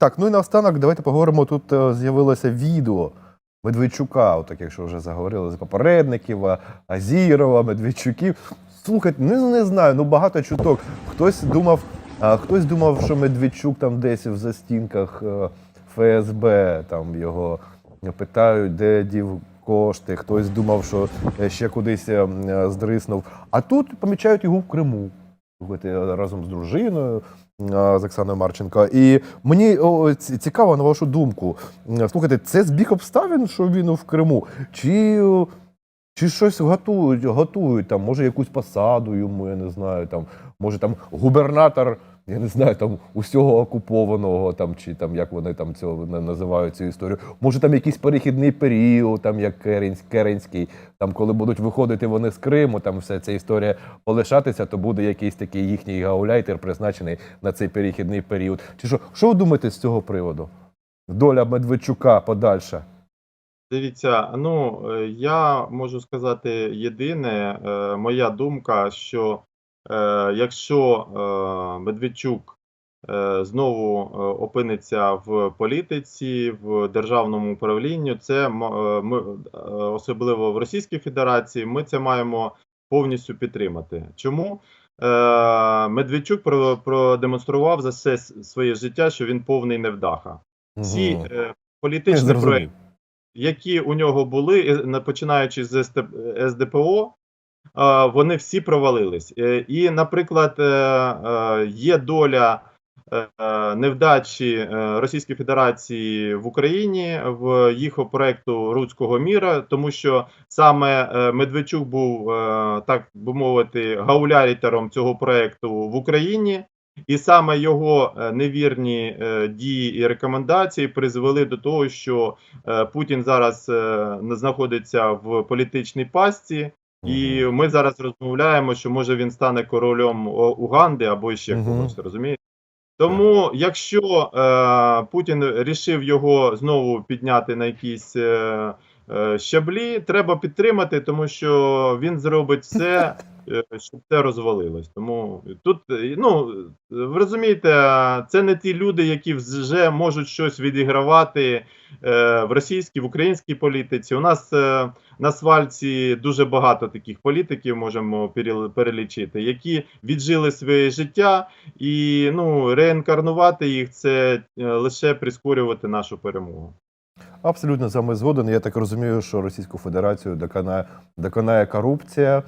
Так, ну і наостанок, давайте поговоримо. Тут е, з'явилося відео Медведчука, отак, якщо вже заговорили за попередників, Азірова, Медведчуків. Слухайте, не, не знаю, ну багато чуток. Хтось думав, а, хтось думав, що Медведчук там десь в застінках е, ФСБ, там його питають, де дів кошти. Хтось думав, що е, ще кудись е, м, е, здриснув. А тут помічають його в Криму. Слухайте, разом з дружиною з Оксаною Марченко. І мені о, цікаво на вашу думку. Слухайте, це збіг обставин, що він в Криму? Чи, чи щось готують, готують там, може, якусь посаду йому, я не знаю, там, може там губернатор, я не знаю, там усього окупованого, там, чи там як вони там цього називають цю історію. Може, там якийсь перехідний період, там як Керенсь, Керенський, там, коли будуть виходити вони з Криму, там вся ця історія полишатися, то буде якийсь такий їхній гауляйтер призначений на цей перехідний період. Чи що, що ви думаєте з цього приводу? Доля Медведчука подальша. Дивіться, ну е, я можу сказати єдине, е, моя думка, що якщо е, Медведчук е, знову е, опиниться в політиці, в державному управлінні, це е, ми, е, особливо в Російській Федерації, ми це маємо повністю підтримати. Чому? Е, Медведчук про- продемонстрував за все своє життя, що він повний невдаха. Всі Мгм. е, політичні проекти які у нього були, е, на- починаючи з СДПО, е, вони всі провалились. Е, І, наприклад, е, е, є доля невдачі Російської Федерації в Україні в їх проекту Руського міра, тому що саме Медведчук був, так би мовити, гаулярітером цього проекту в Україні. І саме його невірні дії і рекомендації призвели до того, що Путін зараз знаходиться в політичній пастці, і ми зараз розмовляємо, що може він стане королем Уганди або ще когось, розумієте? Тому, якщо е, Путін рішив його знову підняти на якісь е, е, щаблі, треба підтримати, тому що він зробить все, щоб це розвалилось. Тому тут, е, ну ви розумієте, це не ті люди, які вже можуть щось відігравати е, в російській, в українській політиці. У нас е, на свальці дуже багато таких політиків можемо перелічити, які віджили своє життя, і ну реінкарнувати їх це е, лише прискорювати нашу перемогу. Абсолютно вами згоден. Я так розумію, що Російську Федерацію доконає, доконає корупція,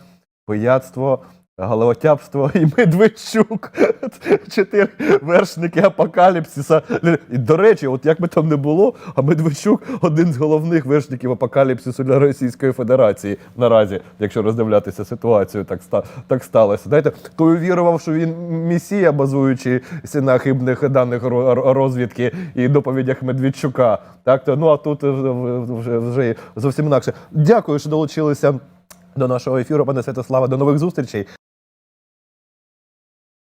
пияцтво, головотяпство і Медведчук. Чотири вершники апокаліпсиса. І, до речі, от як би там не було, а Медведчук один з головних вершників апокаліпсису для Російської Федерації наразі, якщо роздивлятися ситуацію, так, ста, так сталося. Знаєте, той вірував, що він місія, базуючись на хибних даних ро- ро- розвідки і доповідях Медведчука. Так, то, ну а тут вже, вже зовсім інакше. Дякую, що долучилися до нашого ефіру, пане Святославе. До нових зустрічей.